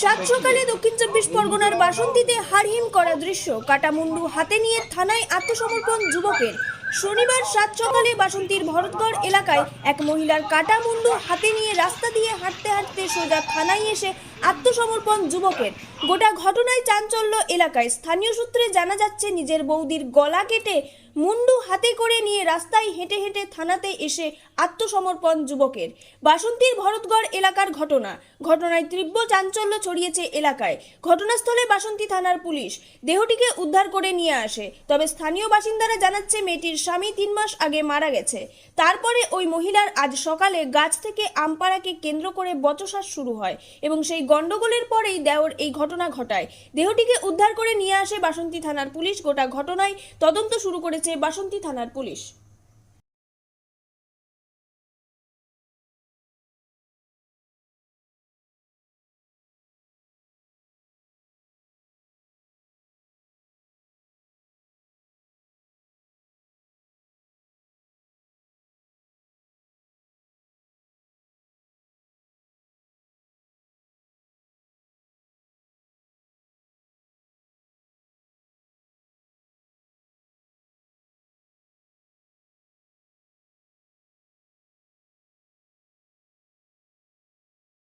সাত সকালে দক্ষিণ চব্বিশ পরগনার বাসন্তীতে হারহিম করা দৃশ্য। কাটামুন্ডু হাতে নিয়ে থানায় আত্মসমর্পণ যুবকের। শনিবার সাত সকালে বাসন্তীর ভরতগড় এলাকায় এক মহিলার কাটা মুন্ডু হাতে নিয়ে রাস্তা দিয়ে হাঁটতে হাঁটতে সোজা থানায় এসে আত্মসমর্পণ যুবকের। গোটা ঘটনায় চাঞ্চল্য এলাকায়। স্থানীয় সূত্রে জানা যাচ্ছে, নিজের বৌদির গলা কেটে মুন্ডু হাতে করে নিয়ে রাস্তায় হেঁটে হেঁটে থানাতে এসে আত্মসমর্পণ যুবকের। বাসন্তীর ভরতগড় এলাকার ঘটনা। ঘটনায় তীব্র চাঞ্চল্য ছড়িয়েছে এলাকায়। ঘটনাস্থলে বাসন্তী থানার পুলিশ দেহটিকে উদ্ধার করে নিয়ে আসে। তবে স্থানীয় বাসিন্দারা জানাচ্ছে, মেয়েটির স্বামী তিন মাস আগে মারা গেছে। তারপরে ওই মহিলার আজ সকালে গাছ থেকে আমপাড়াকে কেন্দ্র করে বচসার শুরু হয় এবং সেই গণ্ডগোলের পরেই দেওর এই ঘটনা ঘটায়। দেহটিকে উদ্ধার করে নিয়ে আসে বাসন্তী থানার পুলিশ। গোটা ঘটনায় তদন্ত শুরু করেছে বাসন্তী থানার police.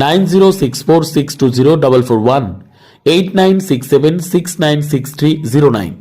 nine zero six four six two zero double four one, eight nine six seven, six nine six three zero nine.